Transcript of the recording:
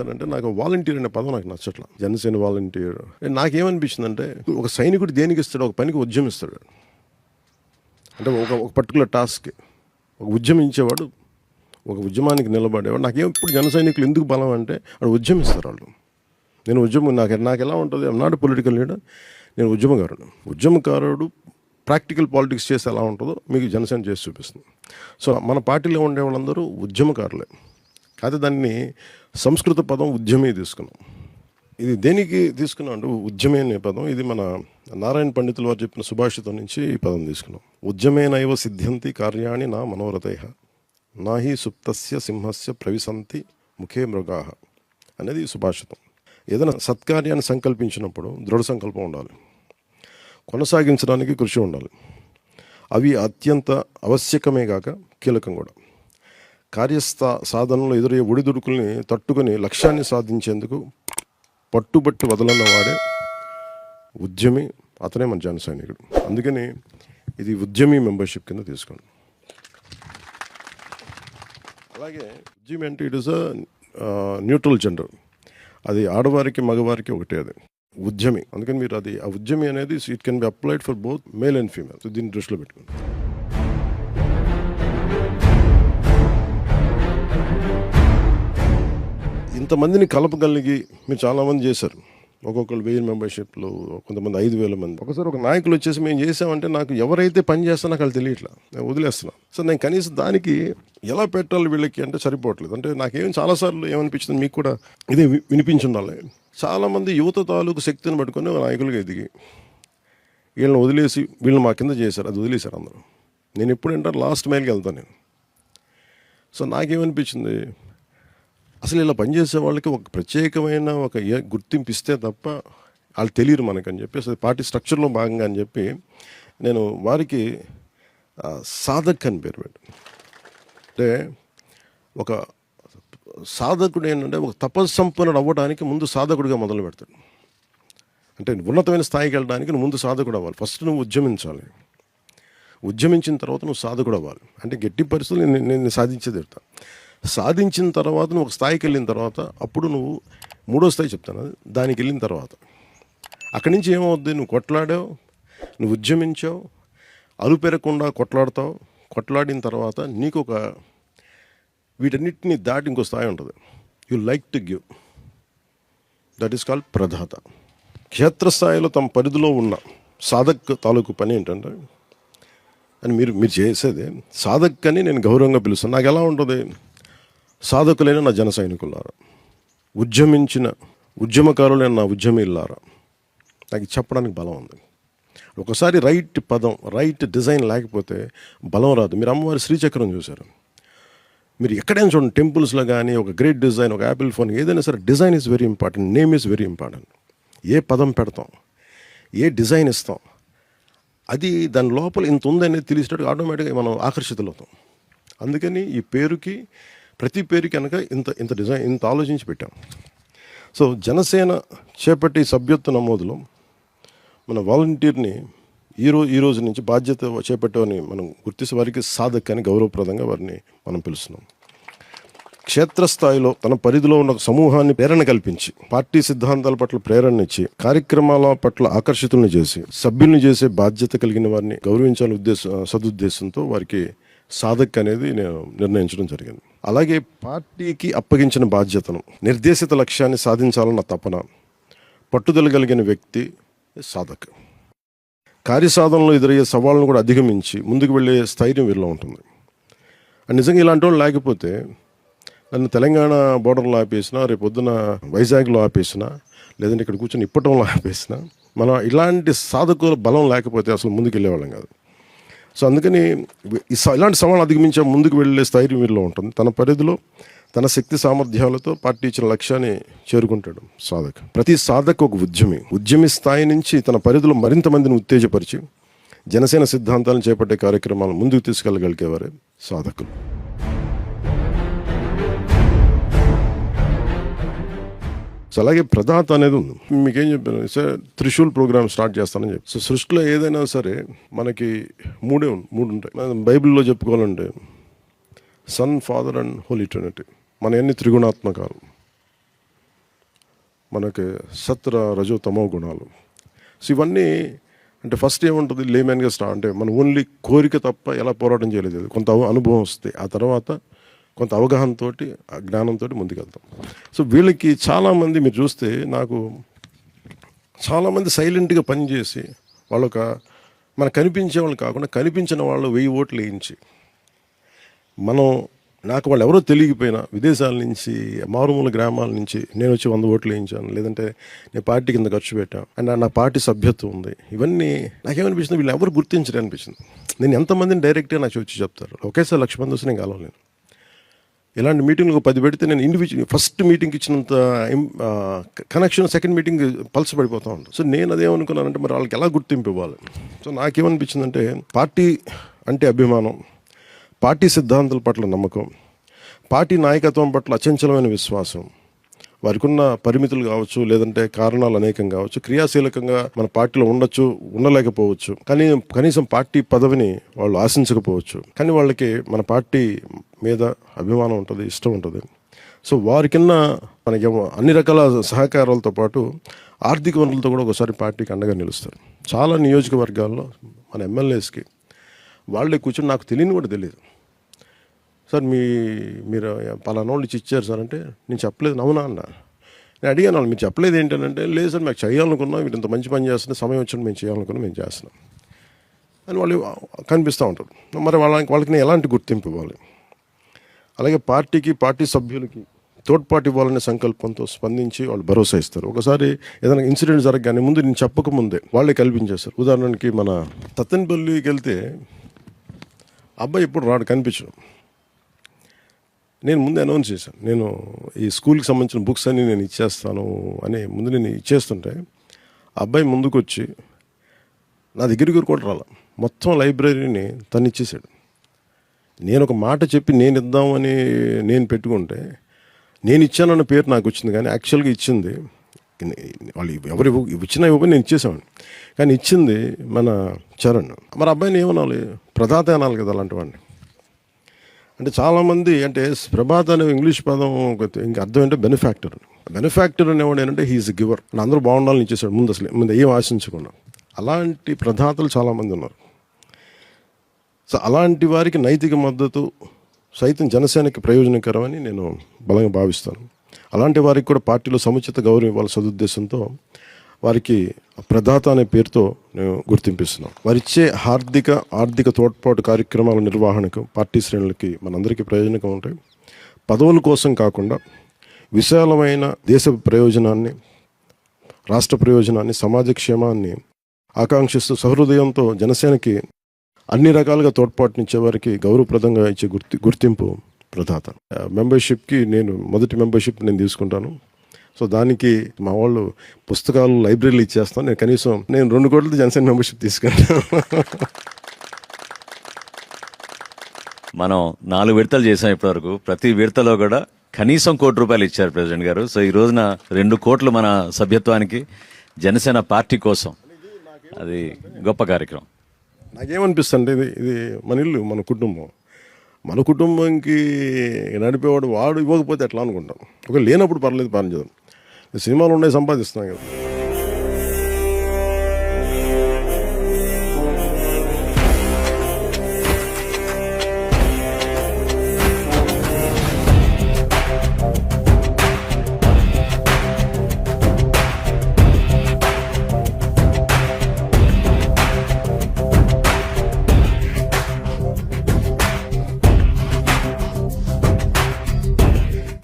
చేశానంటే నాకు వాలంటీర్ అనే పదం నాకు నచ్చట్లా. జనసేన వాలంటీర్. నాకేమనిపించిందంటే ఒక సైనికుడు దేనికి ఇస్తాడు ఒక పనికి ఉద్యమిస్తాడు అంటే ఒక ఒక పర్టికులర్ టాస్క్ ఒక ఉద్యమించేవాడు ఒక ఉద్యమానికి నిలబడేవాడు. నాకేం ఇప్పుడు జన సైనికులు ఎందుకు బలం అంటే వాడు ఉద్యమిస్తారు వాళ్ళు. నేను ఉద్యమం నాకు నాకు ఎలా ఉంటుంది? నాడు నాట్ పొలిటికల్ లీడర్ నేను ఉద్యమకారుడు ఉద్యమకారుడు ప్రాక్టికల్ పాలిటిక్స్ చేస్తే ఎలా ఉంటుందో మీకు జనసేన చేసి చూపిస్తుంది. సో మన పార్టీలో ఉండే వాళ్ళందరూ ఉద్యమకారులే. కాకపోతే దాన్ని సంస్కృత పదం ఉద్యమే తీసుకున్నాం. ఇది దేనికి తీసుకున్నాం అంటే ఉద్యమే అనే పదం. ఇది మన నారాయణ పండితులు వారు చెప్పిన సుభాషితం నుంచి ఈ పదం తీసుకున్నాం. ఉద్యమేనైవ సిద్ధ్యంతి కార్యాణి నా మనోరథయ నాహి సుప్తస్య సింహస్య ప్రవిశంతి ముఖే మృగా అనేది సుభాషితం. ఏదైనా సత్కార్యాన్ని సంకల్పించినప్పుడు దృఢ సంకల్పం ఉండాలి. కొనసాగించడానికి కృషి ఉండాలి. అవి అత్యంత ఆవశ్యకమే కాక కీలకం కూడా. కార్యస్థా సాధనలో ఎదురయ్యే ఒడిదుడుకుల్ని తట్టుకొని లక్ష్యాన్ని సాధించేందుకు పట్టుబట్టి వదలన్న వాడే ఉద్యమి అతనే మన జన సైనికుడు. అందుకని ఇది ఉద్యమి మెంబర్షిప్ కింద తీసుకోండి. అలాగే ఉద్యమి అంటే it is a neutral gender అది ఆడవారికి మగవారికి ఒకటే అది. ఉద్యమి. అందుకని మీరు అది ఆ ఉద్యమి అనేది it can be applied for both male and female దీన్ని దృష్టిలో పెట్టుకోండి. ఇంతమందిని కలపగలిగి మీరు చాలామంది చేశారు. ఒక్కొక్కరు వెయ్యి మెంబర్షిప్లు కొంతమంది ఐదు వేల మంది. ఒకసారి ఒక నాయకులు వచ్చేసి మేము చేసామంటే నాకు ఎవరైతే పని చేస్తా నాకు వాళ్ళు తెలియట్లా. నేను వదిలేస్తున్నాను సో నేను కనీసం దానికి ఎలా పెట్టాలి వీళ్ళకి అంటే సరిపోవట్లేదు. అంటే నాకేం చాలాసార్లు ఏమనిపించింది మీకు కూడా ఇదే వి- వినిపించి ఉండాలి చాలామంది యువత తాలూకు శక్తిని పట్టుకొని నాయకులుగా ఎదిగి వీళ్ళని వదిలేసి వీళ్ళని మా కింద చేశారు. అది వదిలేశారు అందరూ. నేను ఎప్పుడంటే లాస్ట్ మైల్కి వెళ్తాను నేను. సో నాకేమనిపించింది? అసలు ఇలా పనిచేసే వాళ్ళకి ఒక ప్రత్యేకమైన ఒక ఏ- గుర్తింపు ఇస్తే తప్ప వాళ్ళు తెలియరు మనకని చెప్పి అసలు పార్టీ స్ట్రక్చర్లో భాగంగా అని చెప్పి నేను వారికి సాధక్ అని పేరు పెట్టాను. అంటే ఒక సాధకుడు ఏంటంటే ఒక తపస్సంపన్నుడు అవ్వడానికి ముందు సాధకుడిగా మొదలు పెడతాడు. అంటే ఉన్నతమైన స్థాయికి వెళ్ళడానికి నువ్వు ముందు సాధకుడు అవ్వాలి. ఫస్ట్ నువ్వు ఉద్యమించాలి. ఉద్యమించిన తర్వాత నువ్వు సాధకుడు అవ్వాలి. అంటే గట్టి పరిస్థితులు నేను నేను సాధించే సాధించిన తర్వాత నువ్వు ఒక స్థాయికి వెళ్ళిన తర్వాత అప్పుడు నువ్వు మూడో స్థాయి చెప్తాను. అది. దానికి వెళ్ళిన తర్వాత. అక్కడి నుంచి ఏమవుద్ది? నువ్వు కొట్లాడావు నువ్వు ఉద్యమించావు అలుపెరగకుండా కొట్లాడతావు. కొట్లాడిన తర్వాత నీకు ఒక వీటన్నిటిని దాటి ఇంకో స్థాయి ఉంటుంది. You like to give that is called ప్రధాత క్షేత్రస్థాయిలో తమ పరిధిలో ఉన్న సాధక్ తాలూకు పని ఏంటంటే అని మీరు మీరు చేసేది సాధక్ అని నేను గౌరవంగా పిలుస్తాను. నాకు ఎలా ఉంటుంది? సాధకులైన నా జన సైనికులారా ఉద్యమించిన ఉద్యమకారులైన నా ఉద్యమిల్లారా నాకు చెప్పడానికి బలం ఉంది. ఒకసారి రైట్ పదం రైట్ డిజైన్ లేకపోతే బలం రాదు. మీరు అమ్మవారి శ్రీచక్రం చూశారు. మీరు ఎక్కడైనా చూడండి టెంపుల్స్లో కానీ ఒక గ్రేట్ డిజైన్ ఒక యాపిల్ ఫోన్ ఏదైనా సరే design is very important name is very important ఏ పదం పెడతాం ఏ డిజైన్ ఇస్తాం అది దాని లోపల ఇంత ఉందనేది తెలిసినట్టు ఆటోమేటిక్గా మనం ఆకర్షితులవుతాం. అందుకని ఈ పేరుకి ప్రతి పేరు కనుక ఇంత ఇంత డిజైన్ ఇంత ఆలోచించి పెట్టాం. సో జనసేన చేపట్టే సభ్యత్వ నమోదులో మన వాలంటీర్ని ఈరోజు ఈ రోజు నుంచి బాధ్యత చేపట్టవని మనం గుర్తిస్తే వారికి సాధక్ అని గౌరవప్రదంగా వారిని మనం పిలుస్తున్నాం. క్షేత్రస్థాయిలో తన పరిధిలో ఉన్న సమూహాన్ని ప్రేరణ కల్పించి పార్టీ సిద్ధాంతాల పట్ల ప్రేరణ ఇచ్చి కార్యక్రమాల పట్ల ఆకర్షితులను చేసి సభ్యుల్ని చేసే బాధ్యత కలిగిన వారిని గౌరవించాలని ఉద్దేశ సదుద్దేశంతో వారికి సాధక్ అనేది నేను నిర్ణయించడం జరిగింది. అలాగే పార్టీకి అప్పగించిన బాధ్యతను నిర్దేశిత లక్ష్యాన్ని సాధించాలన్న తపన పట్టుదల కలిగిన వ్యక్తి సాధక్. కార్యసాధనలో ఎదురయ్యే సవాళ్ళను కూడా అధిగమించి ముందుకు వెళ్ళే స్థైర్యం వీరిలో ఉంటుంది. అండ్ నిజంగా ఇలాంటి వాళ్ళు లేకపోతే నన్ను తెలంగాణ బోర్డర్లో ఆపేసినా రేపు పొద్దున వైజాగ్లో ఆపేసినా లేదంటే ఇక్కడ కూర్చొని ఇప్పటంలో ఆపేసినా మనం ఇలాంటి సాధకుల బలం లేకపోతే అసలు ముందుకు వెళ్ళేవాళ్ళం కాదు. సో అందుకని ఇలాంటి సవాళ్ళు అధిగమించే ముందుకు వెళ్ళే స్థైర్యం వీరిలో ఉంటుంది. తన పరిధిలో తన శక్తి సామర్థ్యాలతో పార్టీ ఇచ్చిన లక్ష్యాన్ని చేరుకుంటాడు సాధక్. ప్రతి సాధక్ ఒక ఉద్యమి. ఉద్యమి స్థాయి నుంచి తన పరిధిలో మరింత మందిని ఉత్తేజపరిచి జనసేన సిద్ధాంతాలను చేపట్టే కార్యక్రమాలను ముందుకు తీసుకెళ్ళగలిగేవారే సాధకులు. సో అలాగే ప్రదాత అనేది ఉంది. మీకేం చెప్పాను సార్ త్రిశూల్ ప్రోగ్రామ్ స్టార్ట్ చేస్తానని చెప్పి. సో సృష్టిలో ఏదైనా సరే మనకి మూడే ఉం- మూడు ఉంటాయి. బైబిల్లో చెప్పుకోవాలంటే son father and holy trinity. మన ఎన్ని త్రిగుణాత్మకాలు. మనకి సత్ర రజో తమో గుణాలు. సో ఇవన్నీ అంటే ఫస్ట్ ఏముంటుంది? లేమెన్గా స్టార్ట్ అంటే మనం ఓన్లీ కోరిక తప్ప ఎలా పోరాటం చేయలేదు. కొంత అనుభవం వస్తే. ఆ తర్వాత కొంత అవగాహనతో ఆ జ్ఞానంతో ముందుకెళ్తాం. సో వీళ్ళకి చాలామంది మీరు చూస్తే నాకు చాలామంది సైలెంట్గా పనిచేసి వాళ్ళొక మన కనిపించే వాళ్ళు కాకుండా కనిపించిన వాళ్ళు వెయ్యి ఓట్లు వేయించి మనం నాకు వాళ్ళు ఎవరో తెలియకపోయినా విదేశాల నుంచి మారుమూల గ్రామాల నుంచి నేను వచ్చి వంద ఓట్లు వేయించాను. లేదంటే నేను పార్టీ కింద ఖర్చు పెట్టాను అండ్ నా పార్టీ సభ్యత్వం ఉంది. ఇవన్నీ నాకేమనిపించింది వీళ్ళు ఎవరు గుర్తించరు అనిపించింది నేను ఎంతమందిని డైరెక్ట్గా నాకు వచ్చి చెప్తారు? ఒకేసారి లక్ష మంది వస్తే నేను కలవలేను ఇలాంటి మీటింగ్లకు పది పెడితే నేను ఇండివిజువల్ ఫస్ట్ మీటింగ్ ఇచ్చినంత కనెక్షన్ సెకండ్ మీటింగ్ పల్స్ పడిపోతూ ఉంటాను సో నేను అదేమనుకున్నానంటే మరి వాళ్ళకి ఎలా గుర్తింపు ఇవ్వాలి? సో నాకేమనిపించిందంటే పార్టీ అంటే అభిమానం పార్టీ సిద్ధాంతాల పట్ల నమ్మకం పార్టీ నాయకత్వం పట్ల అచంచలమైన విశ్వాసం వారికి ఉన్న పరిమితులు కావచ్చు లేదంటే కారణాలు అనేకం కావచ్చు క్రియాశీలకంగా మన పార్టీలో ఉండొచ్చు ఉండలేకపోవచ్చు. కానీ కనీసం పార్టీ పదవిని వాళ్ళు ఆశించకపోవచ్చు. కానీ వాళ్ళకి మన పార్టీ మీద అభిమానం ఉంటుంది ఇష్టం ఉంటుంది. సో వారికిన్న మనకి అన్ని రకాల సహకారాలతో పాటు ఆర్థిక వనరులతో కూడా ఒకసారి పార్టీకి అండగా నిలుస్తారు. చాలా నియోజకవర్గాల్లో మన ఎమ్మెల్యేస్కి వాళ్ళే కూర్చొని నాకు తెలియని కూడా తెలియదు. సార్ మీ మీరు పలానా వాళ్ళు ఇచ్చి ఇచ్చారు సార్ అంటే నేను చెప్పలేదు. అవునా అన్న? నేను అడిగాను వాళ్ళు మీరు చెప్పలేదు ఏంటంటే లేదు సార్ మాకు చేయాలనుకున్నాం మీరు ఇంత మంచి పని చేస్తుంటే సమయం వచ్చిన మేము చేయాలనుకున్నాం మేము చేస్తున్నాం. అని వాళ్ళు కనిపిస్తూ ఉంటారు. మరి వాళ్ళకి వాళ్ళకి నేను ఎలాంటి గుర్తింపు ఇవ్వాలి? అలాగే పార్టీకి పార్టీ సభ్యులకి తోడ్పాటు ఇవ్వాలనే సంకల్పంతో స్పందించి వాళ్ళు భరోసా ఇస్తారు. ఒకసారి ఏదైనా ఇన్సిడెంట్ జరగగానే ముందు నేను చెప్పకముందే వాళ్ళే కల్పించేస్తారు ఉదాహరణకి మన తత్తెనపల్లికి వెళ్తే అబ్బాయి ఇప్పుడు రాడు కనిపించడం. నేను ముందే అనౌన్స్ చేశాను నేను ఈ స్కూల్కి సంబంధించిన బుక్స్ అన్ని నేను ఇచ్చేస్తాను అని ముందు నేను ఇచ్చేస్తుంటే ఆ అబ్బాయి ముందుకు వచ్చి నా దగ్గరికి కూడా రాల. మొత్తం లైబ్రరీని తను ఇచ్చేసాడు. నేను ఒక మాట చెప్పి నేను ఇద్దామని నేను పెట్టుకుంటే నేను ఇచ్చానన్న పేరు నాకు వచ్చింది కానీ యాక్చువల్గా ఇచ్చింది వాళ్ళు ఎవరు ఇచ్చిన ఇవ్వని నేను ఇచ్చేసాను కానీ ఇచ్చింది మన చరణ్. మరి అబ్బాయిని ఏమనాలి? ప్రదాత అనాలి కదా అలాంటి వాడిని. అంటే చాలామంది అంటే ప్రభాత్ అనే ఇంగ్లీష్ పదం ఇంకా అర్థం ఏంటంటే బెనిఫాక్టర్ బెనిఫాక్టర్ అనేవాడు ఏంటంటే హీఈస్ గివర్ అందరూ బాగుండాలని ఇచ్చేసాడు ముందు అసలు. ముందు ఏం ఆశించకుండా. అలాంటి ప్రదాతలు చాలామంది ఉన్నారు. సో అలాంటి వారికి నైతిక మద్దతు సైతం జనసేనకి ప్రయోజనకరమని నేను బలంగా భావిస్తాను. అలాంటి వారికి కూడా పార్టీలో సముచిత గౌరవం ఇవ్వాలి సదుద్దేశంతో వారికి ప్రదాత అనే పేరుతో నేను గుర్తింపిస్తున్నాం. వారిచ్చే ఆర్థిక ఆర్థిక తోడ్పాటు కార్యక్రమాల నిర్వహణకు పార్టీ శ్రేణులకి మనందరికీ ప్రయోజనకం ఉంటాయి. పదవుల కోసం కాకుండా విశాలమైన దేశ ప్రయోజనాన్ని రాష్ట్ర ప్రయోజనాన్ని సమాజ క్షేమాన్ని ఆకాంక్షిస్తూ సహృదయంతో జనసేనకి అన్ని రకాలుగా తోడ్పాటునిచ్చే వారికి గౌరవప్రదంగా ఇచ్చే గుర్తి గుర్తింపు ప్రదాత. మెంబర్షిప్కి నేను మొదటి మెంబర్షిప్ నేను తీసుకుంటాను. సో దానికి మా వాళ్ళు పుస్తకాలు లైబ్రరీలు ఇచ్చేస్తాను నేను కనీసం నేను రెండు కోట్లతో జనసేన మెంబర్షిప్ తీసుకుంటాను మనం నాలుగు విడతలు చేసాం ఇప్పటివరకు. ప్రతి విడతలో కూడా కనీసం కోటి రూపాయలు ఇచ్చారు ప్రెసిడెంట్ గారు. సో ఈ రోజున రెండు కోట్లు మన సభ్యత్వానికి జనసేన పార్టీ కోసం. అది గొప్ప కార్యక్రమం. నాకేమనిపిస్తుంది ఇది ఇది మన ఇల్లు మన కుటుంబం. మన కుటుంబంకి నడిపేవాడు వాడు ఇవ్వకపోతే ఎట్లా అనుకుంటాం? ఒక లేనప్పుడు పర్లేదు పని చేద్దాం. సినిమాలు ఉన్నాయి సంపాదిస్తున్నాం కదా.